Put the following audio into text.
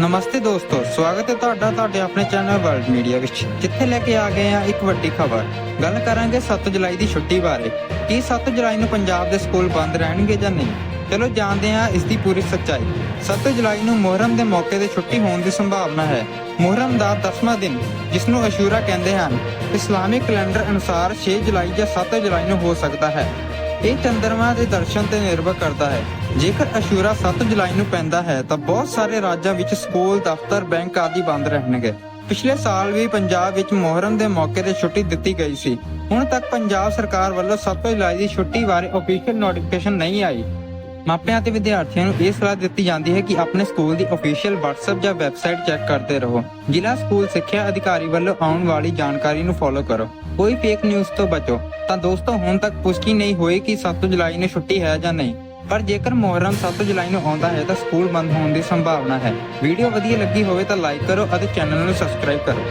ਨਮਸਤੇ ਦੋਸਤੋ, ਸਵਾਗਤ ਹੈ ਤੁਹਾਡਾ ਤੁਹਾਡੇ ਆਪਣੇ ਚੈਨਲ ਵਰਲਡ ਮੀਡੀਆ ਵਿੱਚ, ਜਿੱਥੇ ਲੈ ਕੇ ਆ ਗਏ ਆ ਇੱਕ ਵੱਡੀ ਖਬਰ। ਗੱਲ ਕਰਾਂਗੇ 7 ਜੁਲਾਈ ਦੀ ਛੁੱਟੀ ਬਾਰੇ। ਕੀ 7 ਜੁਲਾਈ ਨੂੰ ਪੰਜਾਬ ਦੇ ਸਕੂਲ ਬੰਦ ਰਹਿਣਗੇ ਜਾਂ ਨਹੀਂ? ਚਲੋ ਜਾਣਦੇ ਹਾਂ ਇਸ ਦੀ ਪੂਰੀ ਸੱਚਾਈ। 7 ਜੁਲਾਈ ਨੂੰ ਮੁਹਰਮ ਦੇ ਮੌਕੇ ਤੇ ਛੁੱਟੀ ਹੋਣ ਦੀ ਸੰਭਾਵਨਾ ਹੈ। ਮੁਹਰਮ ਦਾ 10ਵਾਂ ਦਿਨ, ਜਿਸ ਨੂੰ ਅਸ਼ੂਰਾ ਕਹਿੰਦੇ ਹਨ। ਇਸਲਾਮਿਕ ਕੈਲੰਡਰ ਅਨੁਸਾਰ 6 ਜੁਲਾਈ ਜਾਂ 7 ਜੁਲਾਈ ਨੂੰ ਹੋ ਸਕਦਾ ਹੈ। ਇਹ ਚੰਦਰਮਾ ਦੇ ਦਰਸ਼ਨ ਤੇ ਨਿਰਭਰ ਕਰਦਾ ਹੈ। ਜੇਕਰ ਅਸ਼ੂਰਾ 7 ਜੁਲਾਈ ਨੂੰ ਪੈਂਦਾ ਹੈ, ਤਾਂ ਬਹੁਤ ਸਾਰੇ ਰਾਜਾਂ ਵਿੱਚ ਸਕੂਲ, ਦਫ਼ਤਰ, ਬੈਂਕ ਆਦਿ ਬੰਦ ਰਹਿਣਗੇ। ਪਿਛਲੇ ਸਾਲ ਵੀ ਪੰਜਾਬ ਵਿੱਚ ਮੁਹਰਮ ਦੇ ਮੌਕੇ ਤੇ ਛੁੱਟੀ ਦਿੱਤੀ ਗਈ ਸੀ। ਹੁਣ ਤੱਕ ਪੰਜਾਬ ਸਰਕਾਰ ਵੱਲੋਂ 7 ਜੁਲਾਈ ਦੀ ਛੁੱਟੀ ਬਾਰੇ ਅਫੀਸ਼ੀਅਲ ਨੋਟੀਫਿਕੇਸ਼ਨ ਨਹੀਂ ਆਈ। ਮਾਪਿਆਂ ਤੇ ਵਿਦਿਆਰਥੀਆਂ ਨੂੰ ਇਹ ਸਲਾਹ ਦਿੱਤੀ ਜਾਂਦੀ ਹੈ ਕਿ ਆਪਣੇ ਸਕੂਲ ਦੀ ਅਫੀਸ਼ੀਅਲ WhatsApp ਜਾਂ ਵੈਬਸਾਈਟ ਚੈੱਕ ਕਰਦੇ ਰਹੋ। ਜ਼ਿਲ੍ਹਾ ਸਕੂਲ ਸਿੱਖਿਆ ਅਧਿਕਾਰੀ ਵੱਲੋਂ ਆਉਣ ਵਾਲੀ ਜਾਣਕਾਰੀ ਨੂੰ ਫੋਲੋ ਕਰੋ। ਕੋਈ ਫੇਕ ਨਿਊਜ਼ ਤੋਂ ਬਚੋ। ਤਾਂ ਦੋਸਤੋ, ਹੁਣ ਤੱਕ ਪੁਸ਼ਟੀ ਨਹੀਂ ਹੋਈ ਕਿ 7 ਜੁਲਾਈ ਨੂੰ ਛੁੱਟੀ ਹੈ ਜਾਂ ਨਹੀਂ। ਪਰ ਜੇਕਰ ਮੁਹਰਮ 7 ਜੁਲਾਈ ਨੂੰ ਆਉਂਦਾ ਹੈ ਤਾਂ ਸਕੂਲ ਬੰਦ ਹੋਣ ਦੀ ਸੰਭਾਵਨਾ ਹੈ। ਵੀਡੀਓ ਵਧੀਆ ਲੱਗੀ ਹੋਵੇ ਤਾਂ ਲਾਈਕ ਕਰੋ ਅਤੇ ਚੈਨਲ ਨੂੰ ਸਬਸਕ੍ਰਾਈਬ ਕਰੋ।